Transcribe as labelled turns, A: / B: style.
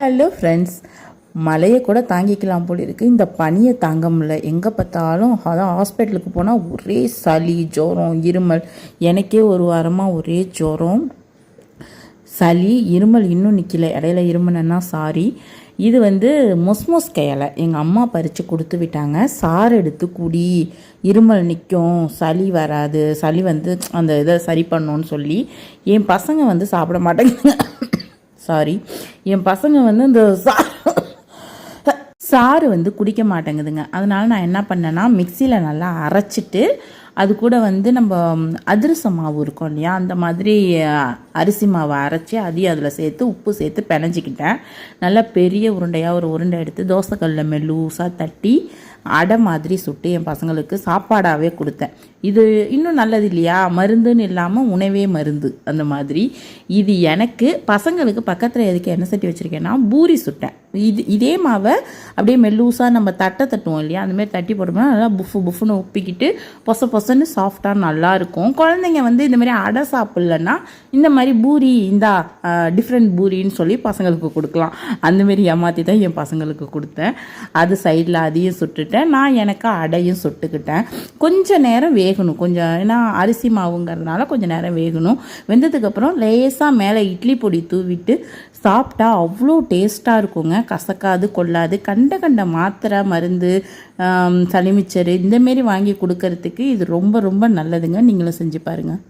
A: Hello friends மழையை கூட தாங்கிக்கலாம் போல் இருக்குது இந்த பனியை தாங்க முடியல. எங்கே பார்த்தாலும் அதான் ஹாஸ்பிட்டலுக்கு போனால் ஒரே சளி ஜுரம் இருமல். எனக்கே ஒரு வாரமாக ஒரே ஜுரம் சளி இருமல் இன்னும் நிற்கல இடையில இருமலன்னா சாரி இது வந்து மொஸ்மொஸ் கையால் எங்கள் அம்மா பறித்து கொடுத்து விட்டாங்க. சாறு எடுத்து குடி. இருமல் நிற்கும் சளி வராது. சளி வந்து அந்த இதை சரி பண்ணோன்னு சொல்லி என் பசங்க வந்து சாப்பிட மாட்டேங்க சாரி என் பசங்க வந்து இந்த சா சாறு வந்து குடிக்க மாட்டேங்குதுங்க. அதனால நான் என்ன பண்ணேன்னா மிக்சியில் நல்லா அரைச்சிட்டு அது கூட வந்து நம்ம அதிரச மாவு இருக்கும் இல்லையா? அந்த மாதிரி அரிசி மாவை அரைச்சி அதையும் அதில் சேர்த்து உப்பு சேர்த்து பிணைஞ்சிக்கிட்டேன். நல்லா பெரிய உருண்டையாக ஒரு உருண்டை எடுத்து தோசைக்கல்லில் மெல்லூசாக தட்டி அடை மாதிரி சுட்டு என் பசங்களுக்கு சாப்பாடாகவே கொடுத்தேன். இது இன்னும் நல்லது இல்லையா? மருந்துன்னு இல்லாமல் உணவே மருந்து அந்த மாதிரி. இது எனக்கு பசங்களுக்கு பக்கத்தில் எதுக்கு என்ன சட்டி வச்சுருக்கேன்னா பூரி சுட்டேன். இது இதே மாவை அப்படியே மெல்லூசாக நம்ம தட்டை தட்டுவோம் இல்லையா? அந்தமாரி தட்டி போட்டோம்னா நல்லா புஃபு புஃபுன்னு உப்பிக்கிட்டு பொச பொசன்னு சாஃப்டாக நல்லா இருக்கும். குழந்தைங்க வந்து இந்த மாதிரி அடை சாப்பிட்லன்னா இந்த மாதிரி பூரி இந்தா டிஃப்ரெண்ட் பூரின்னு சொல்லி பசங்களுக்கு கொடுக்கலாம். அந்த மாதிரி ஏமாற்றி தான் என் பசங்களுக்கு கொடுத்தேன். அது சைடில் அதையும் சுட்டுட்டேன். நான் எனக்கு அடையும் சுட்டுக்கிட்டேன். கொஞ்சம் நேரம் வேகணும். கொஞ்சம் ஏன்னா அரிசி மாவுங்கிறதுனால கொஞ்சம் நேரம் வேகணும். வெந்ததுக்கப்புறம் லேசாக மேலே இட்லி பொடி தூவிட்டு சாப்பிட்டா அவ்வளோ டேஸ்ட்டாக இருக்குங்க. கசக்காது கொள்ளாது. கண்ட கண்ட மாத்திரை மருந்து ஆம், சளிமிச்சரு இந்தமாரி வாங்கி கொடுக்கறதுக்கு இது ரொம்ப ரொம்ப நல்லதுங்க. நீங்களும் செஞ்சு பாருங்கள்